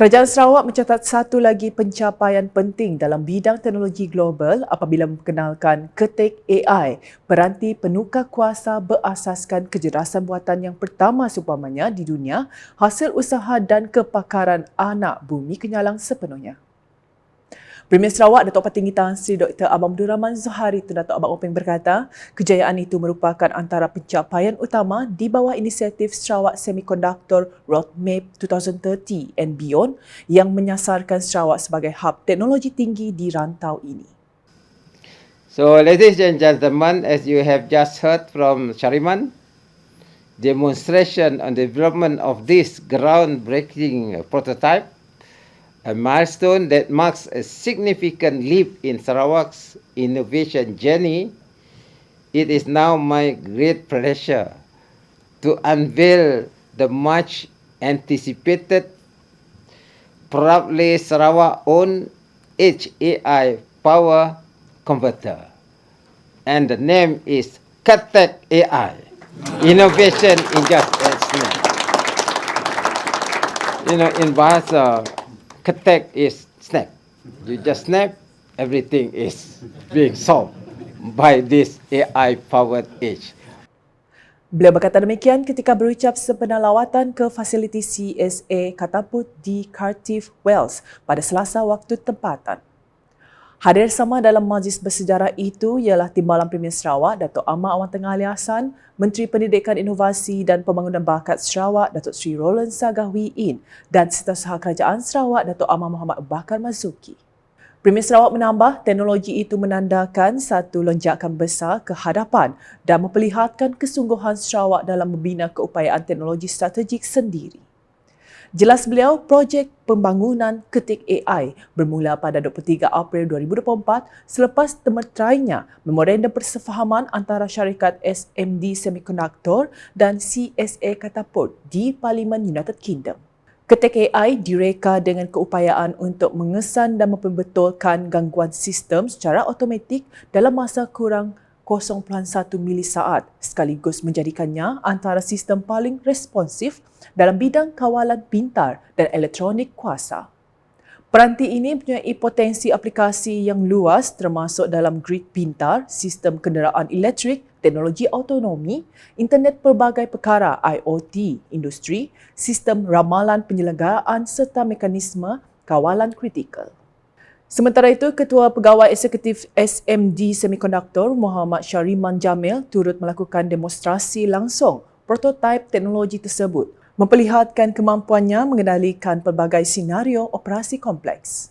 Kerajaan Sarawak mencatat satu lagi pencapaian penting dalam bidang teknologi global apabila memperkenalkan Ketik AI, peranti penukar kuasa berasaskan kecerdasan buatan yang pertama seumpamanya di dunia, hasil usaha dan kepakaran anak bumi kenyalang sepenuhnya. Premier Sarawak Datuk Patinggi Tan Sri Dr. Abang Abdul Rahman Zuhari Tun Datuk Abang Openg berkata, kejayaan itu merupakan antara pencapaian utama di bawah inisiatif Sarawak Semiconductor Roadmap 2030 and Beyond yang menyasarkan Sarawak sebagai hub teknologi tinggi di rantau ini. So, ladies and gentlemen, as you have just heard from Shariman, demonstration on the development of this groundbreaking prototype a milestone that marks a significant leap in Sarawak's innovation journey, it is now my great pleasure to unveil the much anticipated, proudly Sarawak owned HAI power converter. And the name is Katek AI, Innovation in Just Snap. You know, in Bahasa ketek is snap. You just snap, everything is being solved by this AI-powered age. Beliau berkata demikian ketika berucap sempena lawatan ke fasiliti CSA Kataput di Cardiff, Wales pada selasa waktu tempatan. Hadir sama dalam majlis bersejarah itu ialah Timbalan Premier Sarawak, Datuk Ahmad Awan Tengah Ali Hassan, Menteri Pendidikan Inovasi dan Pembangunan Bakat Sarawak, Datuk Sri Roland Sagahwi In dan Setiausaha Kerajaan Sarawak, Datuk Ahmad Muhammad Bakar Mazuki. Premier Sarawak menambah teknologi itu menandakan satu lonjakan besar ke hadapan dan memperlihatkan kesungguhan Sarawak dalam membina keupayaan teknologi strategik sendiri. Jelas beliau, projek pembangunan ketik AI bermula pada 23 April 2024 selepas temeterainya memorandum persefahaman antara syarikat SMD Semiconductor dan CSA Catapult di Parlimen United Kingdom. Ketik AI direka dengan keupayaan untuk mengesan dan memperbetulkan gangguan sistem secara automatik dalam masa kurang 0.1 milisaat sekaligus menjadikannya antara sistem paling responsif dalam bidang kawalan pintar dan elektronik kuasa. Peranti ini mempunyai potensi aplikasi yang luas termasuk dalam grid pintar, sistem kenderaan elektrik, teknologi autonomi, internet pelbagai perkara IoT, industri, sistem ramalan penyelenggaraan serta mekanisme kawalan kritikal. Sementara itu, Ketua Pegawai Eksekutif SMD Semiconductor Muhammad Syariman Jamil turut melakukan demonstrasi langsung prototipe teknologi tersebut memperlihatkan kemampuannya mengendalikan pelbagai senario operasi kompleks.